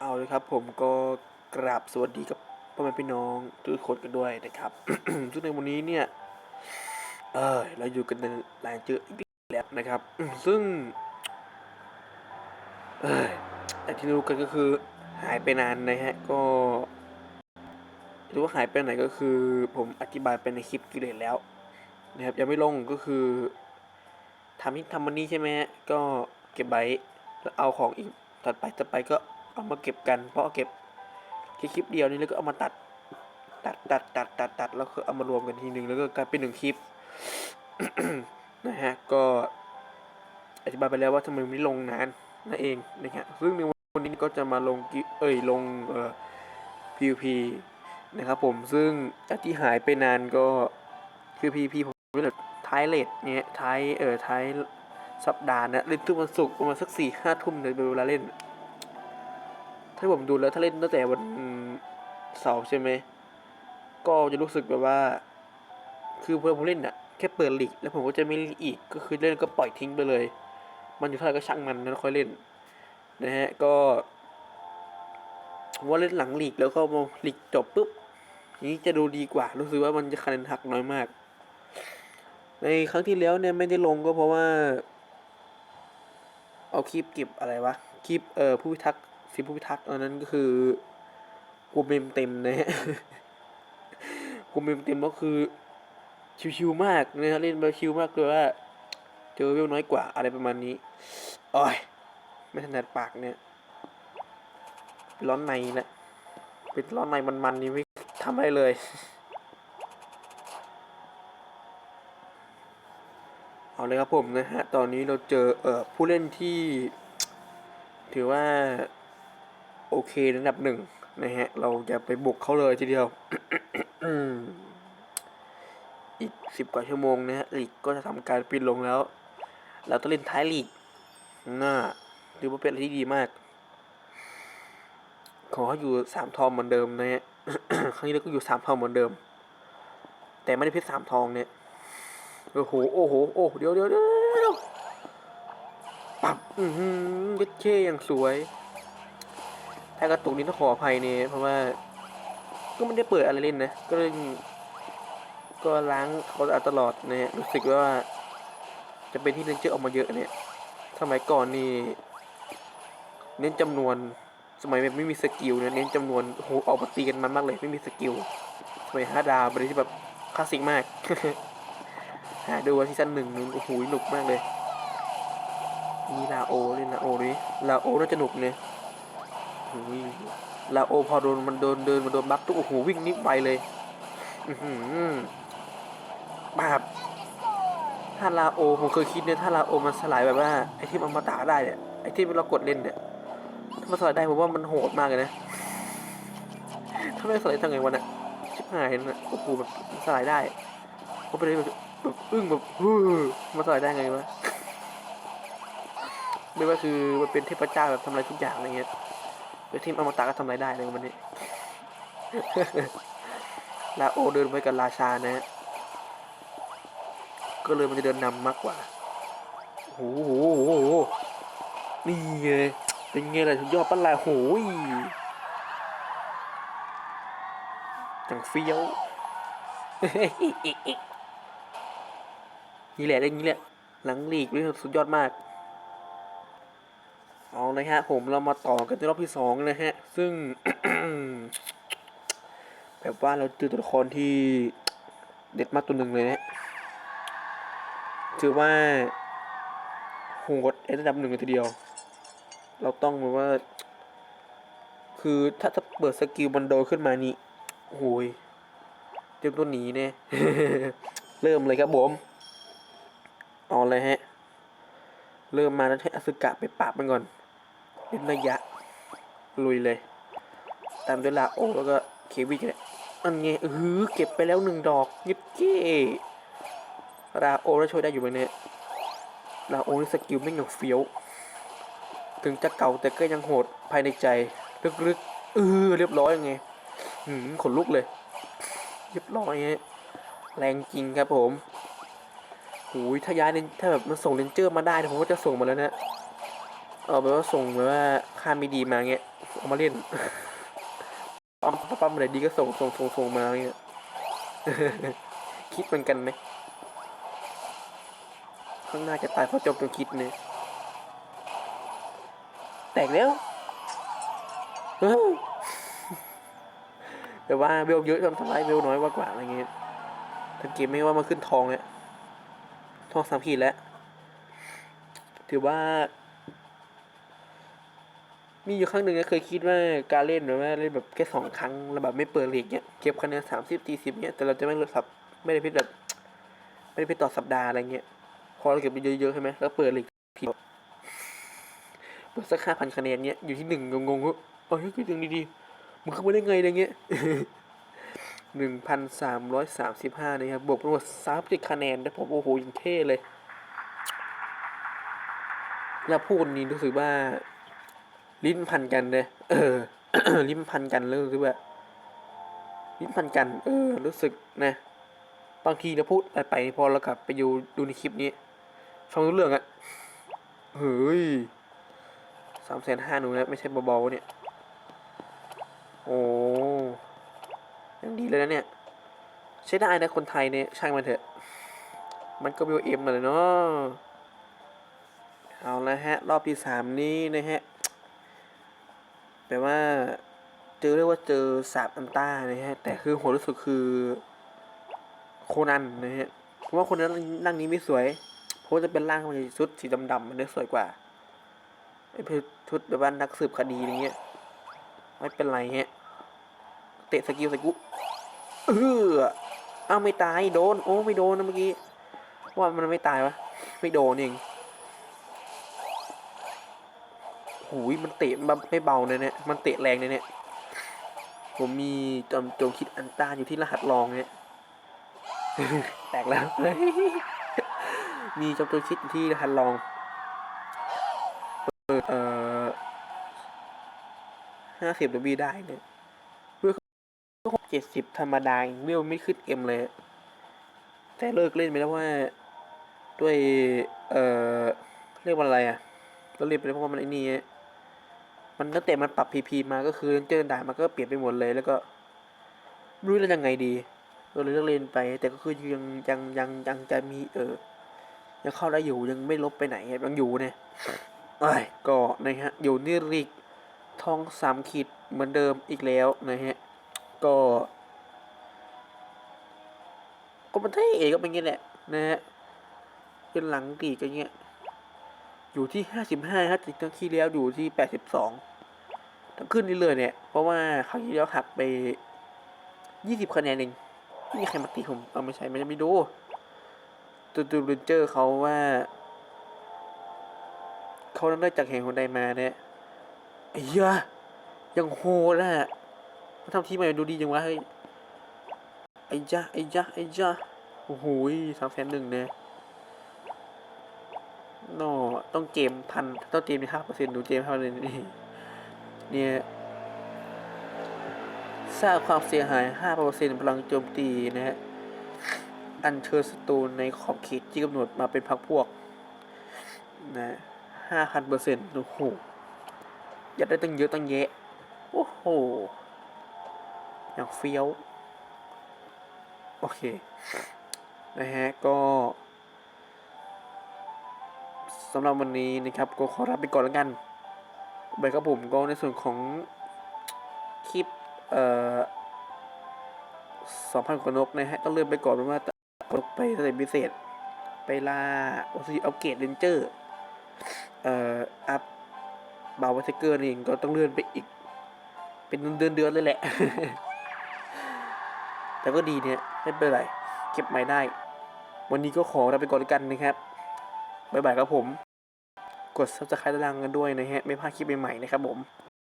เอาเลยครับ ผมก็กราบสวัสดีกับพ่อแม่พี่น้องทุกคนกันด้วยนะครับซึ่งในวันนี้เนี่ย เออเราอยู่กันในแรงเจออีกแล้วนะครับ ซึ่ง เออแต่ที่รู้กันก็คือ หายไปนานนะฮะ ก็รือว่าหายไปไหนก็คือ ผมอธิบายไปในคลิปกิเลสแล้ว นะครับ ยังไม่ลงก็คือทำที่ทำวันนี้ใช่ไหมฮะก็เก็บไว้แล้วเอาของอีกถัดไปถัดไปก็ เอามาเก็บกัน เพราะเก็บแค่คลิปเดียวนี่แล้วก็เอามาตัด ตัดตัดตัดตัดตัดแล้วก็เอามารวมกันทีหนึ่งแล้วก็กลายเป็นหนึ่งคลิปนะฮะก็อธิบายไปแล้วว่าทำไมไม่ลงนานนั่นเองนะครับซึ่งในวันนี้ก็จะมาลงเอ้ยลงเอ่อ PVP นะครับผมซึ่งจากที่หายไปนานก็คือ PVP ผมเป็นท้ายเลทเนี้ยท้ายเอ่อท้ายสัปดาห์นะเล่นทุกวันศุกร์ประมาณสักสี่ห้าทุ่มเลยเป็นเวลาเล่น ถ้าผมดูแล้วถ้าเล่นตั้งแต่วันเสาร์ใช่ไหม ก็จะรู้สึกแบบว่า คือเพื่อผมเล่นอะแค่เปิดลีกแล้วผมก็จะไม่เล่นอีก ก็คือเล่นก็ปล่อยทิ้งไปเลย มันอยู่เท่าไหร่ก็ช่างมันแล้วค่อยเล่น นะฮะ ก็ว่าเล่นหลังลีกแล้วก็มาลีกจบปุ๊บอย่างนี้จะดูดีกว่า รู้สึกว่ามันจะคะแนนหักน้อยมาก ในครั้งที่แล้วเนี่ยไม่ได้ลงก็เพราะว่า เอาคลิปเก็บอะไรวะ คลิปเอ่อผู้พิทักษ์ สิบผู้พิทักษ์อันนั้นก็คือกูเมมเต็มนะฮะกูเมมเต็มก็คือชิวๆมากนะฮะเล่นแบบชิวมากเลยว่าเจอเวลน้อยกว่าอะไรประมาณนี้อ้ยไม่ถนัดปากเนี่ยร้อนในนะเป็นร้อนในมันๆนี่ไม่ทำอะไรเลยเอาเลยครับผมนะฮะ ตอนนี้เราเจอเอ่อผู้เล่นที่ ถือว่า โอเคระดับหนึ่งนะฮะ เราจะไปบุกเขาเลยทีเดียว อีกสิบกว่าชั่วโมงนะฮะลีกก็จะทำการปิดลงแล้ว เราต้องเล่นท้ายลีกน่าถือว่าเป็นอะไรที่ดีมาก ขออยู่สามทองเหมือนเดิมนะฮะครั้งนี้เราก็อยู่สามทองเหมือนเดิม แต่ไม่ได้เพชรสามทองเนี่ยโอ้โหโอ้โหโอ้เดี๋ยวเดี๋ยวเดี๋ยวเดี๋ยวปับอือหือเย็ดเช่อย่างสวย ถ้ากระตุกนี้ต้องขออภัยเนี่ยเพราะว่า ก็ไม่ได้เปิดอะไรเล่นนะ ก็เลยก็ล้างเขาอาตลอดนี่ยรู้สึกว่า จะเป็นที่เน้นเจอออกมาเยอะเนี่ยสมัยก่อนนี่เน้นจำนวน สมัยแบบไม่มีสกิลเนี่ยเน้นจำนวนโอ้โหออกมาตีกันมันมากเลยไม่มีสกิลสมัยห้าดาวเป็นที่แบบคลาสสิกมากหาดูว่าซีซั่นหนึ่งนึงโอ้โหหนุกมากเลยนี่ลาโอเล่นลาโอดิลาโอน่าจะหนุกเนี่ย ลาโอพอโดนมันโดนเดินมาโดนบัฟตุ๊กโอ้โหวิ่งนิดไปเลย อือหือปาบถ้าลาโอผมเคยคิดเนี่ยถ้าลาโอมันสลายแบบว่าไอที่มันมาตาได้เนี่ยไอที่เรากดเล่นเนี่ยถ้ามันสลายได้ผมว่ามันโหดมากเลยนะถ้าไม่สลายทำไงวะเนี่ยชิบหายนะโอ้โหแบบสลายได้ผมไปเลยแบบแบบอึ้งแบบฮือมันสลายได้ไงวะไม่ว่าคือมันเป็นเทพเจ้าแบบทำอะไรทุกอย่างอะไรเงี้ย เป็นทีมอมตะก็ทำอะไรได้เลยวันนี้ ลาโอเดินไปกับราชานะฮะก็เลยมันจะเดินนำมากกว่าโอ้โหนี่ไงเป็นไงล่ะสุดยอดปั้นลายโหยจังเฟี้ยวนี่แหละได้นี้แหละ หลังลีกนี่สุดยอดมาก เอาเลยฮะผมเรามาต่อกันในรอบที่สองนะฮะ ซึ่ง แบบว่าเราเจอตัวละครที่เด็ดมากตัวหนึ่งเลยนะถือว่าโหดในระดับหนึ่งเลยทีเดียว เราต้องแบบว่า คือถ้าถ้าเปิดสกิลมันโดขึ้นมานี่โอ้ยเตรียมตัวหนีเนี่ยเริ่มเลยครับผม เอาเลยฮะ เริ่มมาแล้วให้อสุกะไปปราบมันก่อนเล่นระยะ ลุยเลย ตามด้วยลาโอแล้วก็เควิกเลยอันไงเออเก็บไปแล้วหนึ่งดอกยิบเก้ลาโอแล้วช่วยได้อยู่ไหมเนี่ยลาโอนี่สกิลไม่งอย่างเฟี้ยว ถึงจะเก่าแต่ก็ยังโหดภายในใจลึกๆเออเรียบร้อยไงหืมขนลุกเลย เรียบร้อยฮะแรงจริงครับผม หูยถ้าย้ายเนถ้าแบบมันส่งเลนเจอร์มาได้เนี่ยผมก็จะส่งมาแล้วนะเอาไปว่าส่งแบบว่าค่าไม่ดีมาเงี้ยเอามาเล่นปั๊มปั๊มอะไรดีก็ส่งส่งส่งส่งมาเงี้ยคิดเหมือนกันไหมข้างหน้าจะตายเพราะจบตัวคิดเนี่ยแตกแล้วแต่ว่าเบลเยอะทำทำลายเบลน้อยกว่ากว่าอะไรเงี้ยสังเกตไหมว่ามันขึ้นทองแล้ว ทองสามขีดแล้ว ถือว่า มีอยู่ครั้งหนึ่งนะเคยคิดว่าการเล่นแบบว่าเล่นแบบแค่สองครั้งแล้วแบบไม่เปิดเหลีกเนี่ยเก็บคะแนนสามสิบสี่สิบเนี่ยแต่เราจะไม่ลดสับไม่ได้พิดแบบไม่ได้พิดต่อสัปดาห์อะไรเงี้ยพอเราเก็บไปเยอะๆใช่ไหมแล้วเปิดเหลีกผิดเปิดสักห้าพันคะแนนเนี่ยอยู่ที่หนึ่งงงๆว่าเอ้ยคือยังดีๆมึงเข้ามาได้ไงอะไรเงี้ย หนึ่งพันสามร้อยสามสิบห้านะครับ บวกเป็นหมดสามสิบคะแนนนะผม โอ้โหยังเท่เลย แล้วพูดนี้รู้สึกว่า ลิ้นพันกันเลยเออ ลิ้นพันกันแล้วรู้สึกว่า ลิ้นพันกัน เออ รู้สึกนะ บางทีเราพูดไรไปพอเรากลับไปดูดูในคลิปนี้ฟังรู้เรื่องอะเฮ้ยสามแสนห้าหนูนะไม่ใช่เบาๆเนี่ย โอ้ ยังดีเลยนะเนี่ย ใช้ได้นะคนไทยเนี่ยช่างมันเถอะ มันก็วิวเอ็มเลยเนาะเอาละฮะ รอบที่สามนี้นะฮะแปลว่า เจอเรียกว่าเจอสาบอันต้านะฮะ แต่คือโหดที่สุดคือ โคนันนะฮะเพราะว่าคนนั้นร่างนี้ไม่สวยเพราะจะเป็นร่างมันชุดสีดำๆมันได้สวยกว่าไอ้ชุดแบบว่านักสืบคดีอย่างเงี้ยไม่เป็นไรฮะ เตะสกิลใส่กูเอออ้าวไม่ตายโดน โอ้ไม่โดนนะเมื่อกี้ ว่ามันไม่ตายวะ ไม่โดนเองหูยมันเตะมันไม่เบาเลยเนี่ย มันเตะแรงเลยเนี่ย ผมมีจอมโจมคิดอันต้าอยู่ที่รหัสรองเนี่ย แตกแล้ว มีจอมโจมคิดอยู่ที่รหัสรอง เปิดเอ่อห้าสิบดบีได้เนี่ย ก็เจ็ดสิบธรรมดาเองเวลไม่ขึ้นเอ็มเลย แต่เลิกเล่นไปแล้วว่า ด้วย เอ่อ เรียกว่าอะไรอะเราเล่นไปเพราะว่ามันไอ้นี่มันตั้งแต่มันปรับพีพีมาก็คือเจอด่านมันก็เปลี่ยนไปหมดเลยแล้วก็ไม่รู้จะยังไงดีก็เลยเลิกเล่นไป แต่ก็คือยังยังยังยังจะมี เออยังเข้าได้อยู่ยังไม่ลบไปไหนยังอยู่เนี่ยไอ้ก็นะฮะอยู่นี่ริกทองสามขีดเหมือนเดิมอีกแล้วนะฮะ ก็ก็มันเท่เองก็เป็นอย่างนี้แหละนะฮะเป็นหลังกีกอย่างเงี้ย อยู่ที่ห้าสิบห้าครับจากทั้งที่แล้วอยู่ที่แปดสิบสองทั้งขึ้นนี่เลยเนี่ย เพราะว่าครั้งที่แล้วหักไปยี่สิบคะแนนเองไม่มีใครมาตีผมเอาไม่ใช่ไม่ไม่ดูตัวตัวเรนเจอร์เขาว่า เขาได้จากแห่งคนใดมาเนี่ยไอ้เหี้ยยังโหดอะ ทำทีมใหม่ดูดีจังวะเฮ้ยไอ้จ้าไอ้จ้าไอ้จ้าโอ้โหสามแสนหนึ่งเนี่ยนอต้องเกมพันต้องเกมในห้าเปอร์เซ็นต์ดูเกมห้าเปอร์เซ็นต์นี่เนี่ยสร้างความเสียหายห้าเปอร์เซ็นต์พลังโจมตีนะฮะ อันเชิญศัตรูในขอบเขตที่กำหนดมาเป็นพรรคพวก นะห้าพันเปอร์เซ็นต์โอ้โหยัดได้ตั้งเยอะตั้งแยะ โอ้โห อย่างเฟี้ยว โอเค นะฮะ ก็สำหรับวันนี้นะครับ ก็ขอรับไปก่อนแล้วกันไปครับผมก็ในส่วนของคลิป เอ่อสองพันกว่านกนะฮะ ต้องเลื่อนไปก่อนเพราะว่าตกไปสเต็ปพิเศษ ไปล่าวัสดุอัปเกรดเรนเจอร์ เอ่อ อัพบาวเทเกอร์เองก็ต้องเลื่อนไปอีก เป็นเดือนเดือนเลยแหละ แต่ก็ดีเนี่ยไม่เป็นไร เก็บใหม่ได้ วันนี้ก็ขอรับไปก่อนกันนะครับบ๊ายบายครับผม กดซับสไครต์ตารางกันด้วยนะฮะ ไม่พลาดคลิปใหม่ๆนะครับผม